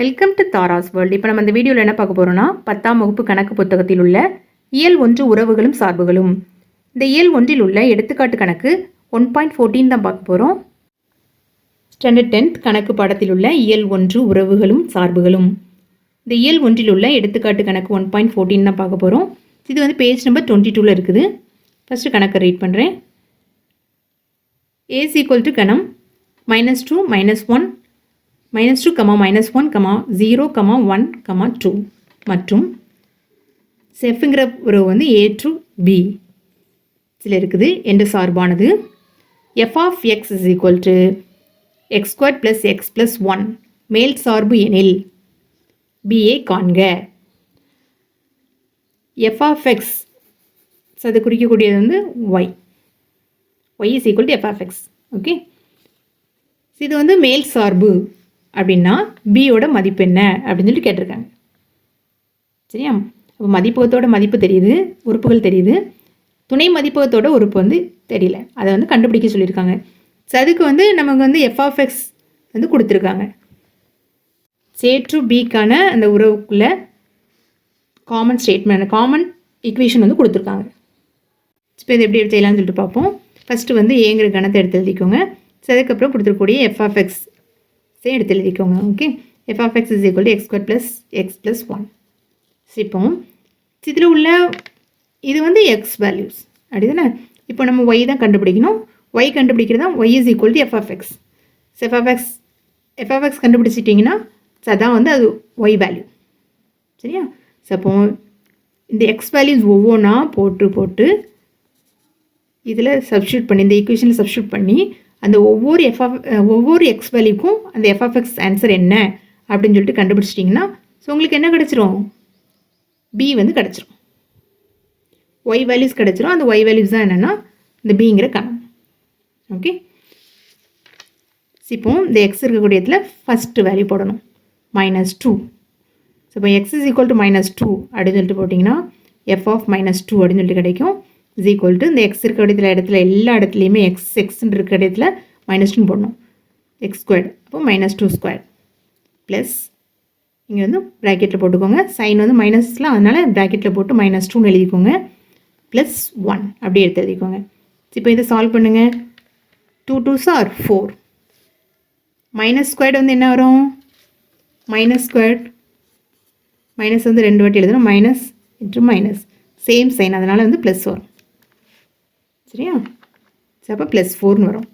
Welcome to Tara's world இப்போ நம்ம இந்த வீடியோவில் என்ன பார்க்க போகிறோம்னா பத்தாம் வகுப்பு கணக்கு புத்தகத்தில் உள்ள இயல் ஒன்று உறவுகளும் சார்புகளும். இந்த இயல் ஒன்றில் உள்ள எடுத்துக்காட்டு கணக்கு ஒன் பாயிண்ட் ஃபோர்டீன் தான் பார்க்க போகிறோம் ஸ்டாண்டர்ட் டென்த் கணக்கு பாடத்தில் உள்ள இயல் ஒன்று உறவுகளும் சார்புகளும். இந்த இயல் ஒன்றில் உள்ள எடுத்துக்காட்டு கணக்கு ஒன் பாயிண்ட் ஃபோர்டீன் தான் பார்க்க போகிறோம் இது வந்து பேஜ் நம்பர் டுவெண்ட்டி டூவில் இருக்குது. ஃபஸ்ட்டு கணக்கை ரீட் பண்ணுறேன் ஏஸ் ஈக்குவல் டு கணம் minus two minus one minus two comma minus one comma zero comma one comma two மற்றும் செஃப்ங்கிற உறவு வந்து ஏ டு பி இதில் இருக்குது என்ற சார்பானது f of x is equal to x square plus x plus one மேல் சார்பு எனில் பிஏ காண்க. எஃப் ஆஃப் எக்ஸ் அது குறிக்கக்கூடியது வந்து y y is equal to f of x okay இது வந்து மேல் சார்பு. அப்படின்னா பியோட மதிப்பு என்ன அப்படின்னு சொல்லி கேட்டிருக்காங்க. சரியா? அப்போ மதிப்பகத்தோட மதிப்பு தெரியுது உறுப்புகள் தெரியுது. துணை மதிப்பகத்தோட உறுப்பு வந்து தெரியல. அதை வந்து கண்டுபிடிக்க சொல்லியிருக்காங்க. ஸோ அதுக்கு வந்து நமக்கு வந்து எஃப்ஆஃப்எக்ஸ் வந்து கொடுத்துருக்காங்க. சே டு பிக்கான அந்த உறவுக்குள்ள காமன் ஸ்டேட்மெண்ட் காமன் ஈக்குவேஷன் வந்து கொடுத்துருக்காங்க. இப்போ இது எப்படி செய்யலாம்னு சொல்லிட்டு பார்ப்போம். ஃபஸ்ட்டு வந்து ஏங்கிற கணத்தை எடுத்து எழுதிக்கோங்க. ஸோ அதுக்கப்புறம் கொடுத்துருக்கூடிய எஃப்ஆஃப்எக்ஸ் எடுத்து எழுதிக்கோங்க okay f of x is equal to x square plus x plus one இப்போ இதில் உள்ள இது வந்து எக்ஸ் வேல்யூஸ் அப்படிதானே? இப்போ நம்ம ஒய் தான் கண்டுபிடிக்கணும். ஒய் கண்டுபிடிக்கிறது தான் y is equal to f f x f of x கண்டுபிடிச்சிட்டிங்கன்னா அதான் வந்து அது ஒய் வேல்யூ சரியா? சப்போ இந்த எக்ஸ் வேல்யூஸ் ஒவ்வொன்றா போட்டு போட்டு இதில் சப்ஸ்டியூட் பண்ணி இந்த ஈக்குவேஷனில் சப்ஸ்டியூட் பண்ணி அந்த ஒவ்வொரு எஃப்எஃப் ஒவ்வொரு எக்ஸ் வேல்யூக்கும் அந்த எஃப்எஃப்எக்ஸ் ஆன்சர் என்ன அப்படின்னு சொல்லிட்டு கண்டுபிடிச்சிட்டிங்கன்னா ஸோ உங்களுக்கு என்ன கிடச்சிரும்? பி வந்து கிடச்சிரும். ஒய் வேல்யூஸ் கிடச்சிரும். அந்த ஒய் வேல்யூஸ் தான் என்னென்னா இந்த பிங்கிற கணம் ஓகே இப்போ இந்த எக்ஸ் இருக்கக்கூடியதில் ஃபஸ்ட்டு வேல்யூ போடணும். மைனஸ் டூ ஸோ இப்போ x is equal to minus two அப்படின்னு சொல்லிட்டு போட்டிங்கன்னா எஃப் ஆஃப் மைனஸ் டூ அப்படின்னு சொல்லிட்டு கிடைக்கும். இஸ் ஈக்குவல் டு இந்த எக்ஸ் இருக்க இடத்துல இடத்துல எல்லா இடத்துலையுமே எக்ஸ் எக்ஸ்ன்னு இருக்க இடத்துல மைனஸ் போடணும். எக்ஸ் ஸ்கொயர்டு அப்போ மைனஸ் டூ ஸ்கொயர் ப்ளஸ் இங்கே வந்து ப்ராக்கெட்டில் போட்டுக்கோங்க. சைன் வந்து மைனஸ்லாம் அதனால் ப்ராக்கெட்டில் போட்டு மைனஸ் டூன்னு எழுதிக்கோங்க. ப்ளஸ் ஒன் அப்படியே எடுத்து எழுதிக்கோங்க. இப்போ இதை சால்வ் பண்ணுங்கள் two twos are four minus squared வந்து என்ன வரும்? மைனஸ் ஸ்கொயர்ட் மைனஸ் வந்து ரெண்டு வாட்டி எழுதணும். Minus into minus same sign அதனால் வந்து ப்ளஸ் வரும். சரியா? ஸோ அப்போ ப்ளஸ் ஃபோர்னு வரும்.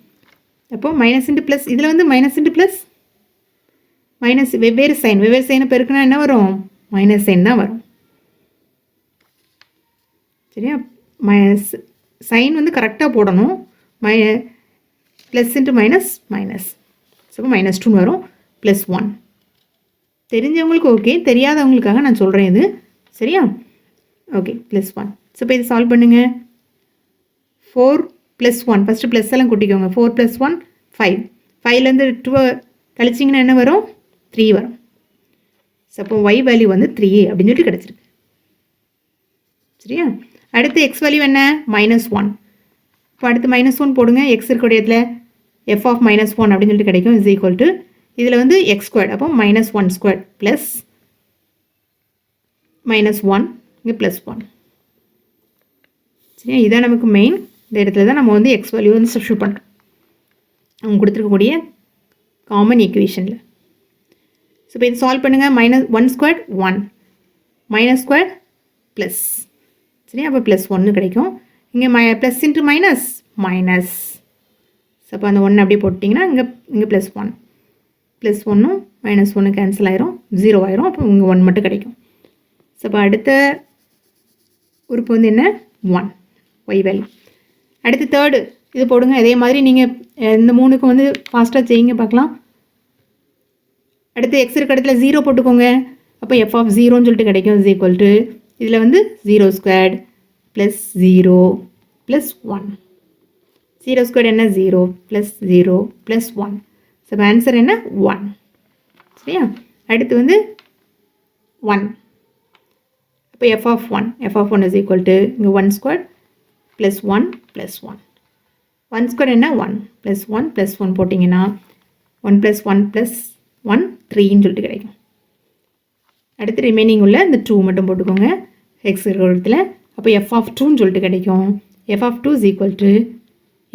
அப்போ மைனஸ் இன்ட்டு ப்ளஸ் இதில் வந்து மைனஸ் இன்ட்டு ப்ளஸ் மைனஸ் வெவ்வேறு சைன் வெவ்வேறு சைனை பெருக்குனா என்ன வரும்? மைனஸ் சைன் தான் வரும். சரியா? மைனஸ் சைன் வந்து கரெக்டாக போடணும். My plus into minus minus so minus டூன்னு வரும். ப்ளஸ் ஒன் தெரிஞ்சவங்களுக்கு ஓகே தெரியாதவங்களுக்காக நான் சொல்கிறேன் இது. சரியா? ஓகே ப்ளஸ் ஒன் ஸோ இப்போ இது சால்வ் பண்ணுங்கள் four plus one first plus எல்லாம் கூட்டிக்கோங்க. ஃபோர் ப்ளஸ் ஒன் ஃபைவ் ஃபைவ்லேருந்து டூ கழிச்சிங்கன்னா என்ன வரும்? த்ரீ வரும். ஸோ அப்போ ஒய் வேல்யூ வந்து த்ரீ அப்படின்னு சொல்லிட்டு கிடச்சிருக்கு. சரியா? அடுத்து எக்ஸ் வேல்யூ என்ன? மைனஸ் ஒன் இப்போ அடுத்து மைனஸ் ஒன் போடுங்க. எக்ஸ் இருக்கக்கூடியதில் எஃப் ஆஃப் மைனஸ் ஒன் அப்படின்னு சொல்லிட்டு கிடைக்கும். இஸ் ஈக்குவல் டு இதில் வந்து எக்ஸ் ஸ்கொயர்ட் அப்போ minus one square plus minus one இங்கே ப்ளஸ் ஒன் சரியா? இதான் நமக்கு மெயின் இந்த இடத்துல தான் நம்ம வந்து எக்ஸ் வேல்யூ வந்து சப்ஸ்டியூட் பண்ணுறோம் அவங்க கொடுத்துருக்கக்கூடிய காமன் ஈக்குவேஷனில் ஸோ இப்போ இது சால்வ் பண்ணுங்கள் minus one square one minus square plus சரி அப்போ ப்ளஸ் ஒன்று கிடைக்கும். இங்கே my plus into minus minus so அப்போ அந்த ஒன்று அப்படியே போட்டிங்கன்னா இங்கே இங்கே ப்ளஸ் ஒன் ப்ளஸ் ஒன்றும் மைனஸ் ஒன்று கேன்சல் ஆயிரும். ஜீரோ ஆயிரும். அப்போ இங்கே ஒன் மட்டும் கிடைக்கும். ஸோ அப்போ அடுத்த உறுப்பு வந்து என்ன? ஒன் ஒய் வேல்யூ அடுத்து தேர்டு இது போடுங்க. அதே மாதிரி நீங்கள் இந்த மூணுக்கும் வந்து ஃபாஸ்ட்டாக செய்யுங்க பார்க்கலாம். அடுத்து எக்ஸ் இருக்க இடத்துல ஜீரோ போட்டுக்கோங்க. அப்போ எஃப் ஆஃப் ஜீரோன்னு சொல்லிட்டு கிடைக்கும். இஸ் ஈக்குவல் டு இதில் வந்து zero squared plus zero plus one zero square என்ன? Zero plus zero plus one so answer என்ன? ஒன் சரியா? அடுத்து வந்து ஒன் இப்போ f of one f of one is equal to இங்கே one square plus one plus one one square என்ன? One plus one plus one போட்டிங்கன்னா one plus one plus one த்ரீன்னு சொல்லிட்டு கிடைக்கும். அடுத்து ரிமைனிங் உள்ள இந்த டூ மட்டும் போட்டுக்கோங்க. எக்ஸ் இருக்கிறத்தில் அப்போ எஃப் ஆஃப் டூன்னு சொல்லிட்டு கிடைக்கும். F of two is equal to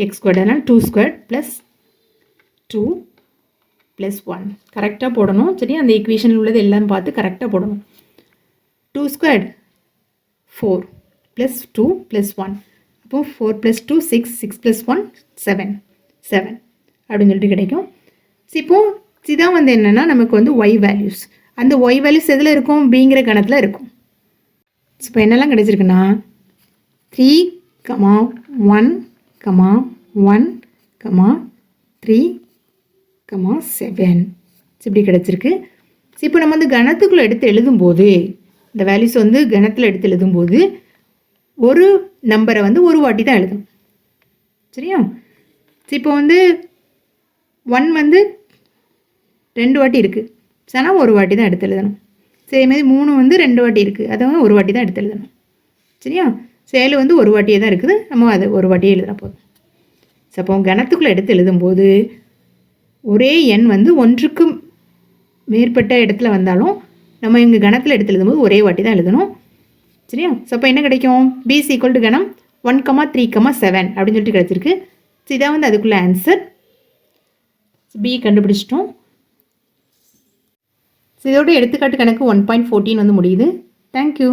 x square அதனால் two square plus two plus one கரெக்டாக போடணும். சரி அந்த ஈக்குவேஷனில் உள்ளது எல்லாம் பார்த்து கரெக்டாக போடணும். Two square four plus two plus one அப்போது four plus two six six plus one seven seven அப்படின்னு சொல்லிட்டு கிடைக்கும். இப்போது இப்போ இதான் வந்து என்னென்னா நமக்கு வந்து ஒய் வேல்யூஸ் அந்த ஒய் வேல்யூஸ் எதில் இருக்கும்? பிங்கிற கணத்தில் இருக்கும். ஸோ இப்போ என்னெல்லாம் கிடைச்சிருக்குன்னா three comma one comma one comma three comma seven இப்படி கிடச்சிருக்கு. So, இப்போ நம்ம வந்து கணத்துக்குள்ளே எடுத்து எழுதும்போது இந்த வேல்யூஸ் வந்து கணத்தில் எடுத்து எழுதும்போது ஒரு நம்பரை வந்து ஒரு வாட்டி தான் எழுதணும். சரியா? இப்போ வந்து ஒன் வந்து ரெண்டு வாட்டி இருக்குது சனா ஒரு வாட்டி தான் எடுத்து எழுதணும். சரி மாதிரி மூணு வந்து ரெண்டு வாட்டி இருக்குது அதை வந்து ஒரு வாட்டி தான் எடுத்து எழுதணும். சரியா? சேலு வந்து ஒரு வாட்டியே தான் இருக்குது. நம்ம அதை ஒரு வாட்டியே எழுதுனா போதும். சப்போ கணத்துக்குள்ளே எடுத்து எழுதும்போது ஒரே எண் வந்து ஒன்றுக்கும் மேற்பட்ட இடத்துல வந்தாலும் நம்ம இங்கே கணத்தில் எடுத்து எழுதும்போது ஒரே வாட்டி தான் எழுதணும். சரியா? ஸோ அப்போ என்ன கிடைக்கும்? பி ஈக்குவல் டு கணம் one comma three comma seven அப்படின்னு சொல்லிட்டு கிடச்சிருக்கு. ஸோ இதான் வந்து அதுக்குள்ள ஆன்சர் பி கண்டுபிடிச்சிட்டோம். ஸோ இதோட எடுத்துக்காட்டு கணக்கு ஒன் பாயிண்ட் ஃபோர்டீன் வந்து முடியுது. தேங்க்யூ